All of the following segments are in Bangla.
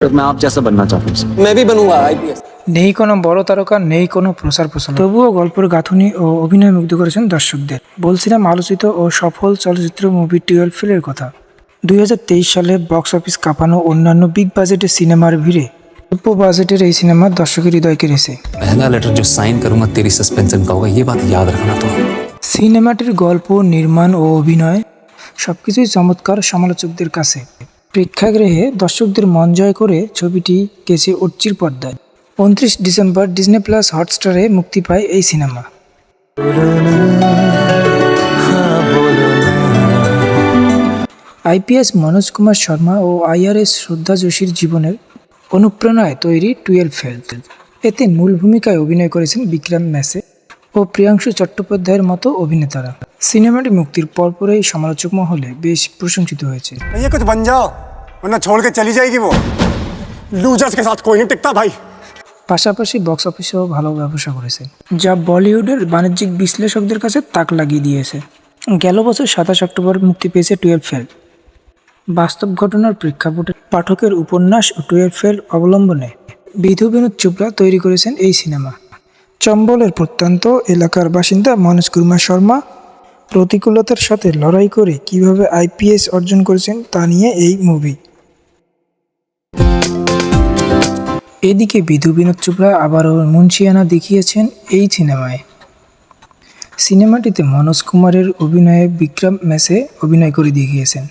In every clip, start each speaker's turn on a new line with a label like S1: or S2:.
S1: मैं आप जैसा बनना चाहता हूँ
S2: मैं भी बनूंगा आईपीएस
S3: নেই কোনো বড় তারকা নেই কোনো প্রচার প্রচার তবুও গল্পের গাঁথুনি ও অভিনয় মুগ্ধ করেছেন দর্শকদের বলছিলাম আলোচিত ও সফল চলচ্চিত্র মুভি টুয়েলভ ফেলের কথা দুই সালে বক্স অফিস কাঁপানো অন্যান্য বিগ বাজেটের সিনেমার ভিড়ে অল্প বাজেটের এই সিনেমা দর্শকের হৃদয় কেড়েছে
S4: पहला लेटर जो साइन करूंगा तेरी सस्पेंशन का होगा ये बात याद रखना तो
S3: সিনেমাটির গল্প নির্মাণ ও অভিনয় সবকিছুই চমৎকার সমালোচকদের কাছে প্রেক্ষাগৃহে দর্শকদের মন জয় করে ছবিটি গেছে উচ্চির পর্দায়। উনত্রিশ ডিসেম্বর ডিজনি প্লাস হটস্টারে মুক্তি পায় এই সিনেমা। আইপিএস মনোজ কুমার শর্মা ও আইআরএস শ্রদ্ধা যোশীর জীবনের অনুপ্রেরণায় তৈরি টুয়েলভ ফেল এতে মূল ভূমিকায় অভিনয় করেছেন বিক্রম ম্যাসে ও প্রিয়াংশু চট্টোপাধ্যায়ের মতো অভিনেতারা। সিনেমাটি মুক্তির পরপরই সমালোচক মহলে বেশ প্রশংসিত হয়েছে
S5: भैया कुछ बन जाओ वरना छोड़ के चली जाएगी वो लूजर्स के साथ कोई नहीं टिकता भाई
S3: পাশাপাশি বক্স অফিসেও ভালো ব্যবসা করেছে যা বলিউডের বাণিজ্যিক বিশ্লেষকদের কাছে তাক লাগিয়ে দিয়েছে গেল বছর সাতাশ অক্টোবর মুক্তি পেয়েছে টুয়েলভ ফেল বাস্তব ঘটনার প্রেক্ষাপটে পাঠকের উপন্যাস ও টুয়েলভ ফেল অবলম্বনে বিধু বিনোদ চোপড়া তৈরি করেছেন এই সিনেমা চম্বলের প্রত্যন্ত এলাকার বাসিন্দা মনোজ কুমার শর্মা প্রতিকূলতার সাথে লড়াই করে কীভাবে আইপিএস অর্জন করেছেন তা নিয়ে এই মুভি এদিকে বিধু বিনোদ চোপড়া আবারও মুন্সিয়ানা দেখিয়েছেন এই সিনেমায়। সিনেমাটিতে মনোজ কুমারের অভিনয়ে বিক্রম ম্যাসে অভিনয় করে দেখিয়েছেন।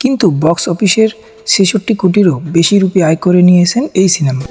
S3: কিন্তু বক্স অফিসের ছেষট্টি কোটিরও বেশি রুপি আয় করে নিয়েছেন এই সিনেমা।